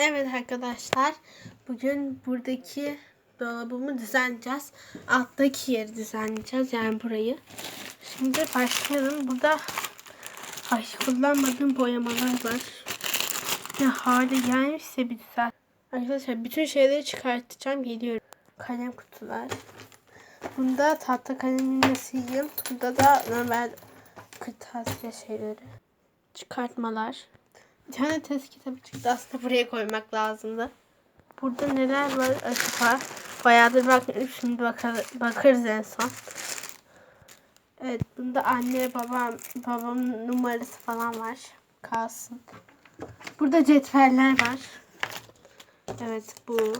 Evet arkadaşlar, bugün buradaki dolabımı düzenleyeceğiz. Alttaki yeri düzenleyeceğiz, yani burayı. Şimdi başlayalım. Burada ay kullanmadığım boyamalar var. Ne hale gelmişse bir düzen. Arkadaşlar bütün şeyleri çıkartacağım, geliyorum. Kalem kutular. Bunda tahta kalemini sileyim. Burada da normal kırtasiye şeyleri. Çıkartmalar. Bir tane test kitabı çıktı. Aslında buraya koymak lazımdı. Burada neler var acaba? Bayağıdır bakmıyorum. Şimdi bakar, bakarız en son. Evet bunda anne babam babamın numarası falan var. Kalsın. Burada cetveller var. Evet bu.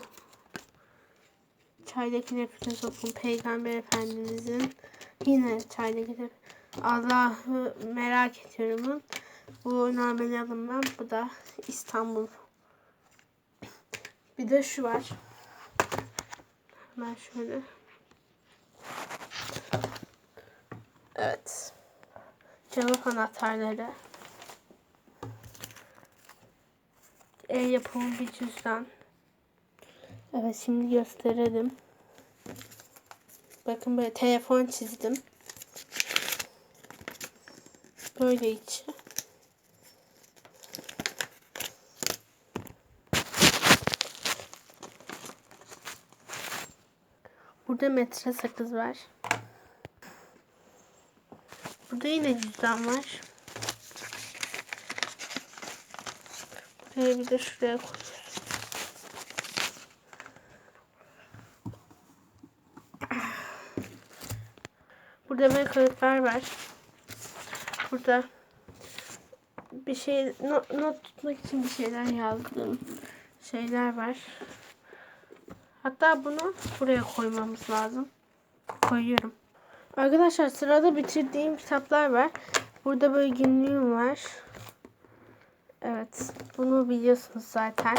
Çaydaki nefret okun Peygamber Efendimizin yine çaydaki nefret Allah'ı merak ediyorum. Bu normal alınmam. Bu da İstanbul. Bir de şu var. Hemen şöyle. Evet. Cevap anahtarları. El yapımı bir cüzdan. Evet şimdi gösterelim. Bakın böyle telefon çizdim. Böyle içi. Burada metre sakız var. Burada yine cüzdan var. Buraya bir de şuraya koyuyoruz. Burada böyle var. Burada bir şey not, not tutmak için bir şeyler yazdım. Şeyler var. Hatta bunu buraya koymamız lazım. Koyuyorum. Arkadaşlar sırada bitirdiğim kitaplar var. Burada böyle günlüğüm var. Evet. Bunu biliyorsunuz zaten.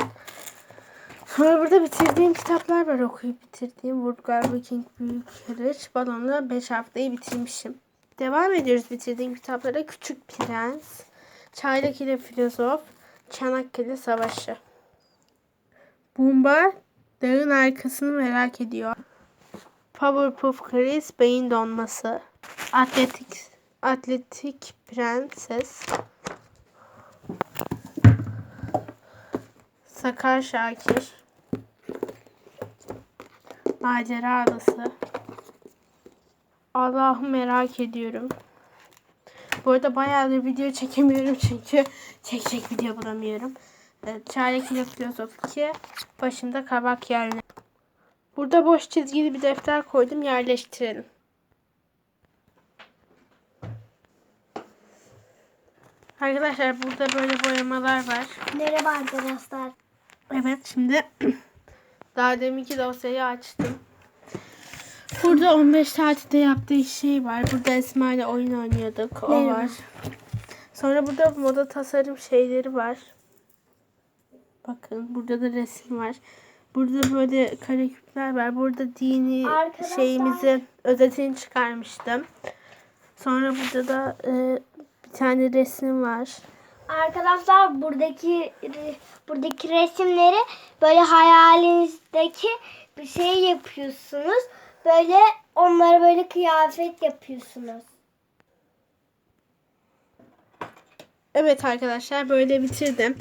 Sonra burada bitirdiğim kitaplar var okuyup bitirdiğim. Woodgar Viking Büyük Yarış. Balonla 5 haftayı bitirmişim. Devam ediyoruz bitirdiğim kitaplara. Küçük Prens, Çaylak ile Filozof, Çanakkale Savaşı. Bumba dağın arkasını merak ediyor. Powerpuff Chris beyin donması. Atletik Atletik Prenses. Sakar Şakir. Macera Adası. Allah'ı merak ediyorum. Bu arada bayağıdır video çekemiyorum çünkü çekecek video bulamıyorum. Evet, ile Filozof 2. Başında kabak yerine. Burada boş çizgili bir defter koydum. Yerleştirelim. Arkadaşlar burada böyle boyamalar var. Merhaba arkadaşlar. Evet şimdi daha deminki dosyayı açtım. Burada 15 tatilde yaptığı şey var. Burada Esma ile oyun oynuyorduk. O Merhaba. var. Sonra burada moda tasarım şeyleri var. Bakın burada da resim var. Burada böyle kareküpler var. Burada dini Arkadaşlar. şeyimizi özetini çıkarmıştım. Sonra burada da e, bir tane resim var. Arkadaşlar buradaki buradaki resimleri böyle hayalinizdeki bir şey yapıyorsunuz. Böyle onlara böyle kıyafet yapıyorsunuz. Evet arkadaşlar böyle bitirdim.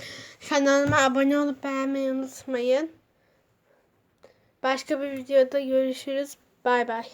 Kanalıma abone olup beğenmeyi unutmayın. Başka bir videoda görüşürüz. Bay bay.